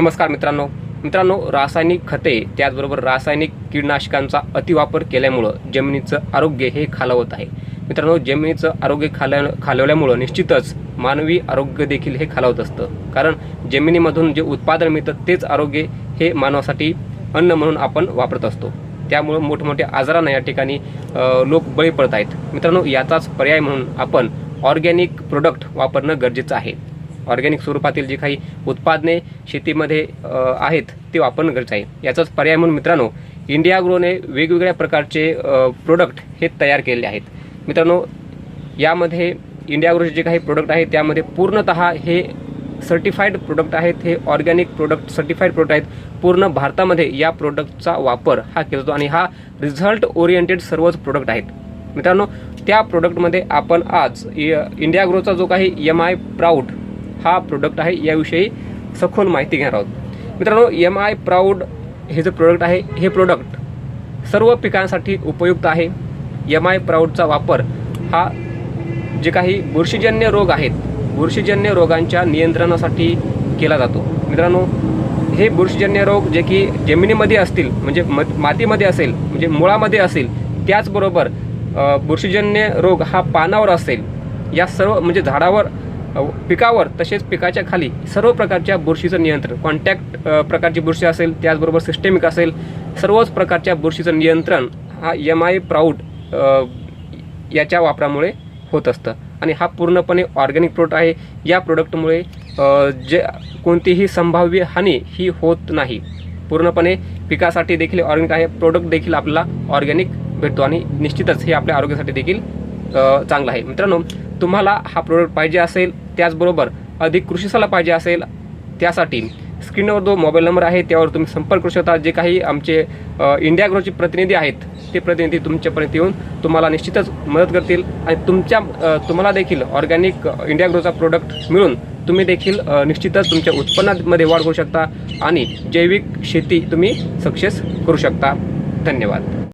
नमस्कार मित्रांनो. मित्रांनो रासायनिक खते त्याचबरोबर रासायनिक कीडनाशकांचा अतिवापर केल्यामुळं जमिनीचं आरोग्य हे खालावत आहे. मित्रांनो जमिनीचं आरोग्य खाल्या खालवल्यामुळं निश्चितच मानवी आरोग्य देखील हे खालावत असतं. कारण जमिनीमधून जे उत्पादन मिळतं तेच आरोग्य हे मानवासाठी अन्न म्हणून आपण वापरत असतो. त्यामुळं मोठमोठ्या आजारांना या ठिकाणी लोक बळी पडत आहेत. मित्रांनो याचाच पर्याय म्हणून आपण ऑर्गॅनिक प्रोडक्ट वापरणं गरजेचं आहे. ऑर्गॅनिक स्वरूपातील जी काही उत्पादने शेतीमध्ये आहेत ते वापरणं गरजेचं आहे. याचाच पर्याय म्हणून मित्रांनो इंडिया ग्रोने वेगवेगळ्या प्रकारचे प्रोडक्ट हे तयार केलेले आहेत. मित्रांनो यामध्ये इंडिया ग्रोचे जे काही प्रोडक्ट आहेत त्यामध्ये पूर्णतः हे सर्टिफाईड प्रोडक्ट आहेत हे ऑर्गॅनिक प्रोडक्ट सर्टिफाईड प्रोडक्ट आहेत. पूर्ण भारतामध्ये या प्रोडक्टचा वापर हा केला जातो आणि हा रिझल्ट ओरिएंटेड सर्वच प्रोडक्ट आहेत. मित्रांनो त्या प्रोडक्टमध्ये आपण आज इंडिया ग्रोचा जो काही एम आय प्राऊड हा प्रोडक्ट आहे याविषयी सखोल माहिती घेणार आहोत. मित्रांनो एम आय प्राऊड हे जे प्रोडक्ट आहे हे प्रोडक्ट सर्व पिकांसाठी उपयुक्त आहे. एम आय प्राऊडचा वापर हा जे काही बुरशीजन्य रोग आहेत बुरशीजन्य रोगांच्या नियंत्रणासाठी केला जातो. मित्रांनो हे बुरशीजन्य रोग जे की जमिनीमध्ये असतील म्हणजे म मातीमध्ये असेल म्हणजे मुळामध्ये असेल त्याचबरोबर बुरशीजन्य रोग हा पानावर असेल या सर्व म्हणजे झाडावर पिकावर तसेच पिकाच्या खाली सर्व प्रकारच्या बुरशीचं नियंत्रण. कॉन्टॅक्ट प्रकारची बुरशी असेल त्याचबरोबर सिस्टेमिक असेल सर्वच प्रकारच्या बुरशीचं नियंत्रण हा एम आय प्राऊड याच्या वापरामुळे होत असतं. आणि हा पूर्णपणे ऑर्गॅनिक प्रोडक्ट आहे. या प्रोडक्टमुळे जे कोणतीही संभाव्य हानी ही होत नाही. पूर्णपणे पिकासाठी देखील ऑर्गॅनिक आहे. प्रोडक्ट देखील आपल्याला ऑर्गॅनिक भेटतो आणि निश्चितच हे आपल्या आरोग्यासाठी देखील चांगलं आहे. मित्रांनो तुम्हाला हा प्रोडक्ट पाहिजे असेल त्याचबरोबर अधिक कृषी सल्ला पाहिजे असेल त्यासाठी स्क्रीनवर जो मोबाईल नंबर आहे त्यावर तुम्ही संपर्क करू शकता. जे काही आमचे इंडिया ग्रोचे प्रतिनिधी आहेत ते प्रतिनिधी तुमच्यापर्यंत येऊन तुम्हाला निश्चितच मदत करतील आणि तुमच्या तुम्हाला देखील ऑर्गॅनिक इंडिया ग्रोचा प्रोडक्ट मिळून तुम्ही देखील निश्चितच तुमच्या उत्पन्नामध्ये वाढ करू शकता आणि जैविक शेती तुम्ही सक्सेस करू शकता. धन्यवाद.